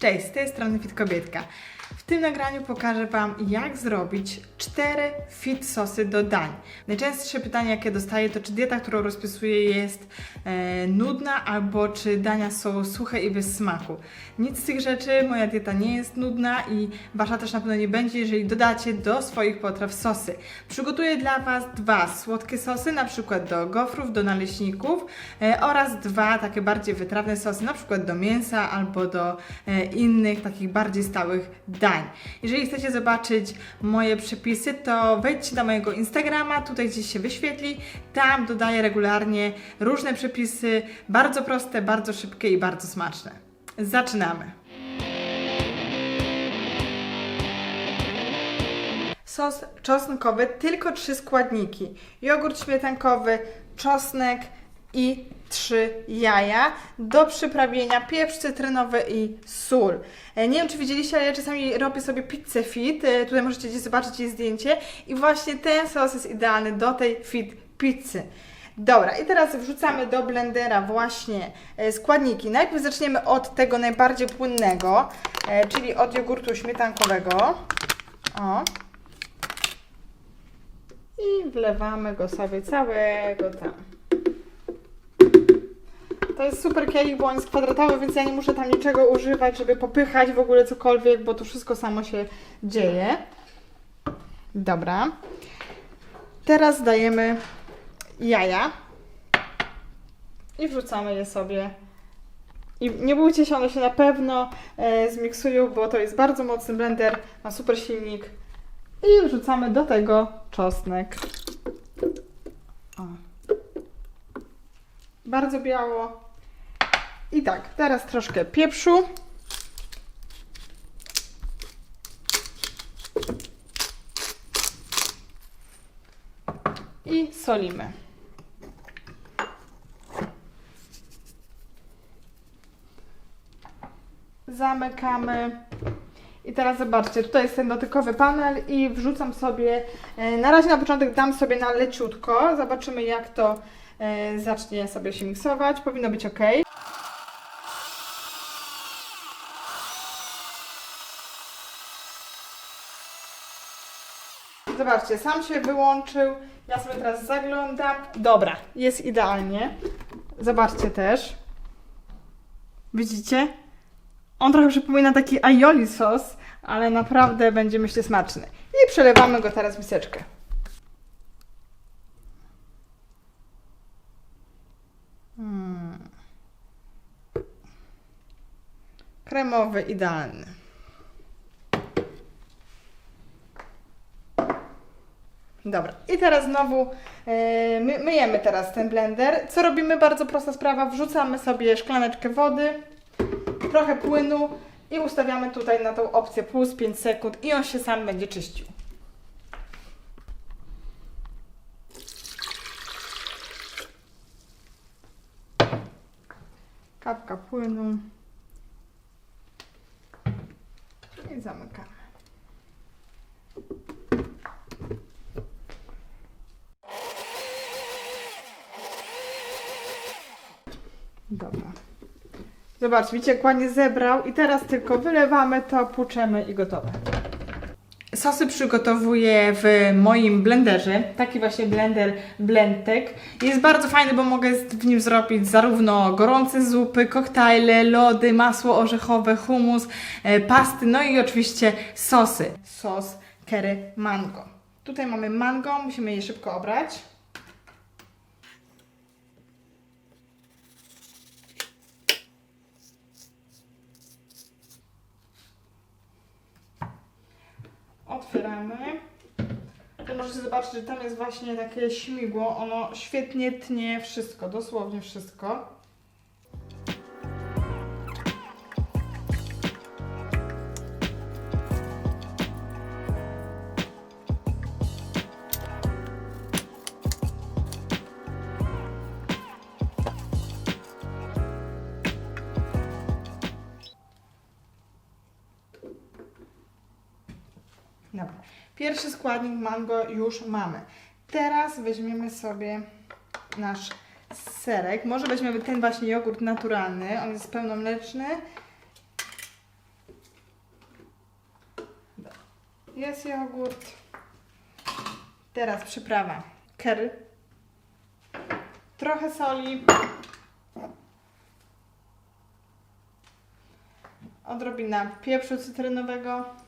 Cześć, z tej strony Fit Kobietka. W tym nagraniu pokażę Wam, jak zrobić cztery fit sosy do dań. Najczęstsze pytanie, jakie dostaję, to czy dieta, którą rozpisuję, jest e, nudna, albo czy dania są suche i bez smaku. Nic z tych rzeczy, moja dieta nie jest nudna i Wasza też na pewno nie będzie, jeżeli dodacie do swoich potraw sosy. Przygotuję dla Was dwa słodkie sosy, na przykład do gofrów, do naleśników e, oraz dwa takie bardziej wytrawne sosy, na przykład do mięsa albo do e, innych takich bardziej stałych dań. Jeżeli chcecie zobaczyć moje przepisy, to wejdźcie na mojego Instagrama, tutaj gdzieś się wyświetli. Tam dodaję regularnie różne przepisy, bardzo proste, bardzo szybkie i bardzo smaczne. Zaczynamy! Sos czosnkowy, tylko trzy składniki. Jogurt śmietankowy, czosnek i trzy jaja. Do przyprawienia pieprz cytrynowy i sól. E, Nie wiem, czy widzieliście, ale ja czasami robię sobie pizzę fit. E, Tutaj możecie zobaczyć jej zdjęcie. I właśnie ten sos jest idealny do tej fit pizzy. Dobra, i teraz wrzucamy do blendera właśnie e, składniki. Najpierw zaczniemy od tego najbardziej płynnego, czyli od jogurtu śmietankowego. O. I wlewamy go sobie całego tam. To jest super kielich, bo on jest kwadratowy, więc ja nie muszę tam niczego używać, żeby popychać w ogóle cokolwiek, bo to wszystko samo się dzieje. Dobra. Teraz dajemy jaja i wrzucamy je sobie. I nie bójcie się, one się na pewno e, zmiksują, bo to jest bardzo mocny blender, ma super silnik. I wrzucamy do tego czosnek. O. Bardzo biało. I tak, teraz troszkę pieprzu. I solimy. Zamykamy. I teraz zobaczcie, tutaj jest ten dotykowy panel i wrzucam sobie, e, na razie na początek dam sobie na leciutko, zobaczymy jak to e, zacznie sobie się miksować, powinno być ok. Zobaczcie, sam się wyłączył, ja sobie teraz zaglądam. Dobra, jest idealnie. Zobaczcie też. Widzicie? On trochę przypomina taki aioli sos, ale naprawdę będzie myślę smaczny. I przelewamy go teraz w miseczkę. Hmm. Kremowy, idealny. Dobra, i teraz znowu my, myjemy teraz ten blender. Co robimy? Bardzo prosta sprawa. Wrzucamy sobie szklaneczkę wody, trochę płynu i ustawiamy tutaj na tą opcję plus 5 sekund i on się sam będzie czyścił. Kapka płynu i zamykamy. Dobra. Zobacz, widzicie, jak ładnie zebrał i teraz tylko wylewamy to, płuczemy i gotowe. Sosy przygotowuję w moim blenderze. Taki właśnie blender Blendtek. Jest bardzo fajny, bo mogę w nim zrobić zarówno gorące zupy, koktajle, lody, masło orzechowe, hummus, e, pasty, no i oczywiście sosy. Sos curry mango. Tutaj mamy mango, musimy je szybko obrać. Otwieramy. Tu możecie zobaczyć, że tam jest właśnie takie śmigło. Ono świetnie tnie wszystko, dosłownie wszystko. Pierwszy składnik mango już mamy. Teraz weźmiemy sobie nasz serek. Może weźmiemy ten właśnie jogurt naturalny. On jest pełnomleczny. Jest jogurt. Teraz przyprawa. Curry. Trochę soli. Odrobina pieprzu cytrynowego.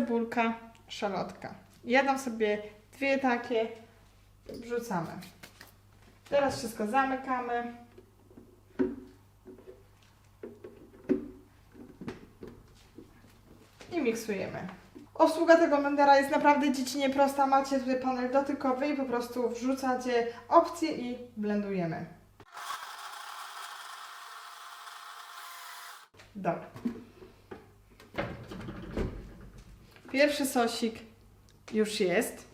Cebulka, szalotka. Ja dam sobie dwie takie, wrzucamy. Teraz wszystko zamykamy. I miksujemy. Obsługa tego blendera jest naprawdę dziecinnie prosta. Macie tutaj panel dotykowy i po prostu wrzucacie opcje i blendujemy. Dobra. Pierwszy sosik już jest.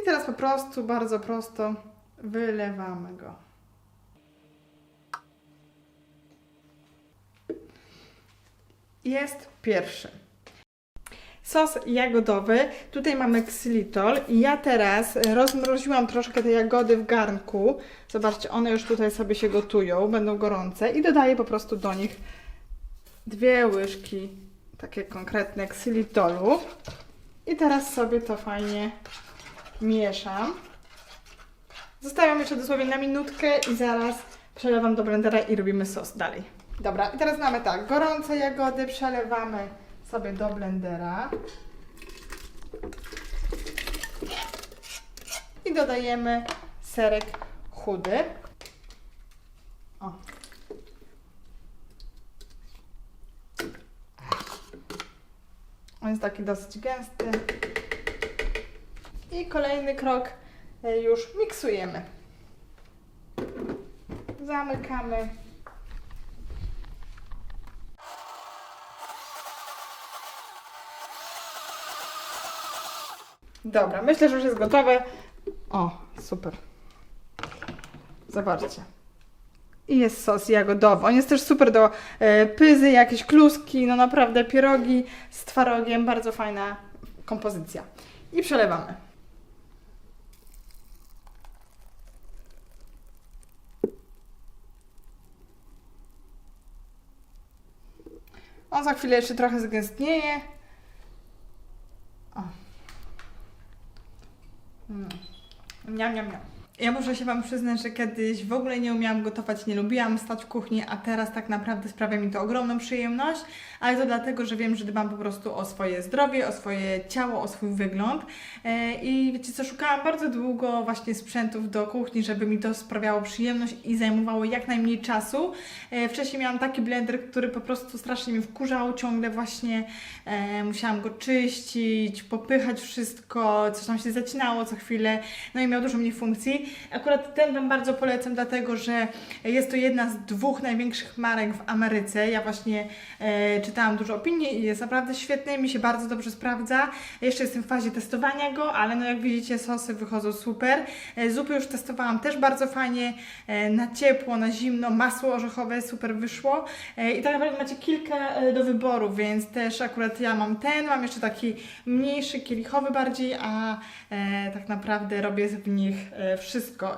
I teraz po prostu bardzo prosto wylewamy go. Jest pierwszy. Sos jagodowy. Tutaj mamy ksylitol i ja teraz rozmroziłam troszkę te jagody w garnku. Zobaczcie, one już tutaj sobie się gotują, będą gorące i dodaję po prostu do nich dwie łyżki takie konkretne ksylitolu. I teraz sobie to fajnie mieszam. Zostawiam jeszcze dosłownie na minutkę i zaraz przelewam do blendera i robimy sos dalej. Dobra, i teraz mamy tak, gorące jagody przelewamy sobie do blendera. I dodajemy serek chudy. O. On jest taki dosyć gęsty. I kolejny krok e, już miksujemy. Zamykamy. Dobra, myślę, że już jest gotowe. O, super. Zobaczcie. I jest sos jagodowy. On jest też super do e, pyzy, jakieś kluski, no naprawdę pierogi z twarogiem. Bardzo fajna kompozycja. I przelewamy. On za chwilę jeszcze trochę zgęstnieje. O. Mm. Miam, miam, miam. Ja muszę się Wam przyznać, że kiedyś w ogóle nie umiałam gotować, nie lubiłam stać w kuchni, a teraz tak naprawdę sprawia mi to ogromną przyjemność, ale to dlatego, że wiem, że dbam po prostu o swoje zdrowie, o swoje ciało, o swój wygląd E, i wiecie co, szukałam bardzo długo właśnie sprzętów do kuchni, żeby mi to sprawiało przyjemność i zajmowało jak najmniej czasu. E, Wcześniej miałam taki blender, który po prostu strasznie mnie wkurzał, ciągle właśnie e, musiałam go czyścić, popychać wszystko, coś tam się zacinało co chwilę, no i miał dużo mniej funkcji. Akurat ten Wam bardzo polecam, dlatego że jest to jedna z dwóch największych marek w Ameryce. Ja właśnie e, czytałam dużo opinii i jest naprawdę świetny, mi się bardzo dobrze sprawdza. Jeszcze jestem w fazie testowania go, ale no jak widzicie sosy wychodzą super. E, zupy już testowałam też bardzo fajnie, e, na ciepło, na zimno, masło orzechowe super wyszło. E, I tak naprawdę macie kilka e, do wyboru, więc też akurat ja mam ten, mam jeszcze taki mniejszy, kielichowy bardziej, a e, tak naprawdę robię w nich e, wszystko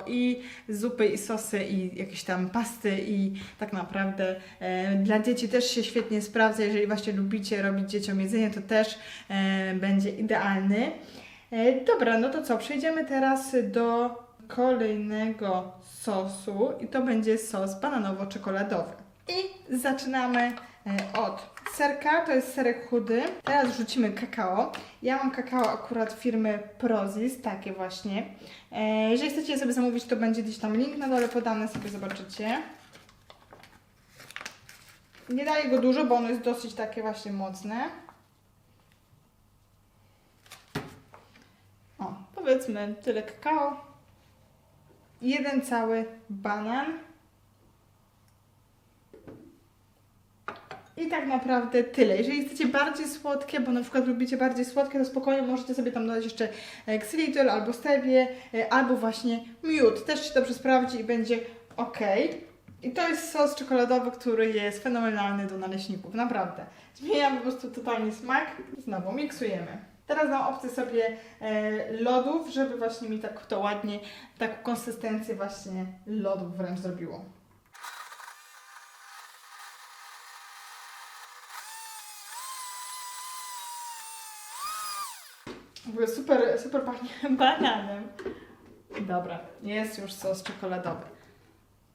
i zupy, i sosy, i jakieś tam pasty i tak naprawdę e, dla dzieci też się świetnie sprawdza, jeżeli właśnie lubicie robić dzieciom jedzenie, to też e, będzie idealny. E, dobra, no to co, przejdziemy teraz do kolejnego sosu i to będzie sos bananowo-czekoladowy. I zaczynamy od serka, to jest serek chudy. Teraz wrzucimy kakao. Ja mam kakao akurat firmy Prozis, takie właśnie. E, jeżeli chcecie je sobie zamówić, to będzie gdzieś tam link na dole podany, sobie zobaczycie. Nie daję go dużo, bo ono jest dosyć takie właśnie mocne. O, powiedzmy tyle kakao. Jeden cały banan. I tak naprawdę tyle. Jeżeli chcecie bardziej słodkie, bo na przykład lubicie bardziej słodkie, to spokojnie możecie sobie tam dodać jeszcze e, ksylitol albo stewię, e, albo właśnie miód. Też się dobrze sprawdzi i będzie ok. I to jest sos czekoladowy, który jest fenomenalny do naleśników, naprawdę. Zmienia po prostu totalnie smak. Znowu miksujemy. Teraz dam opcję sobie e, lodów, żeby właśnie mi tak to ładnie, taką konsystencję właśnie lodów wręcz zrobiło. W ogóle super, super pachnie bananem. Dobra, jest już sos czekoladowy.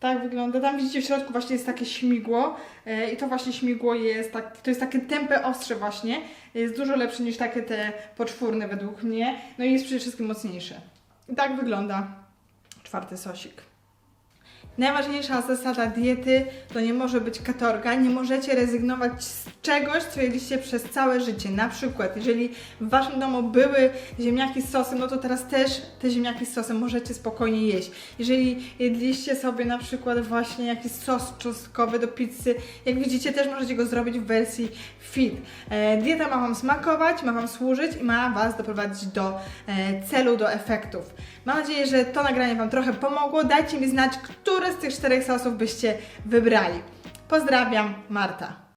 Tak wygląda. Tam widzicie w środku właśnie jest takie śmigło e, i to właśnie śmigło jest tak, to jest takie tępe ostrze właśnie. Jest dużo lepsze niż takie te poczwórne według mnie. No i jest przede wszystkim mocniejsze. I tak wygląda czwarty sosik. Najważniejsza zasada diety to nie może być katorga, nie możecie rezygnować z czegoś, co jedliście przez całe życie. Na przykład, jeżeli w Waszym domu były ziemniaki z sosem, no to teraz też te ziemniaki z sosem możecie spokojnie jeść. Jeżeli jedliście sobie na przykład właśnie jakiś sos czosnkowy do pizzy, jak widzicie też możecie go zrobić w wersji fit. E, dieta ma Wam smakować, ma Wam służyć i ma Was doprowadzić do e, celu, do efektów. Mam nadzieję, że to nagranie Wam trochę pomogło. Dajcie mi znać, które z tych czterech sosów byście wybrali. Pozdrawiam, Marta.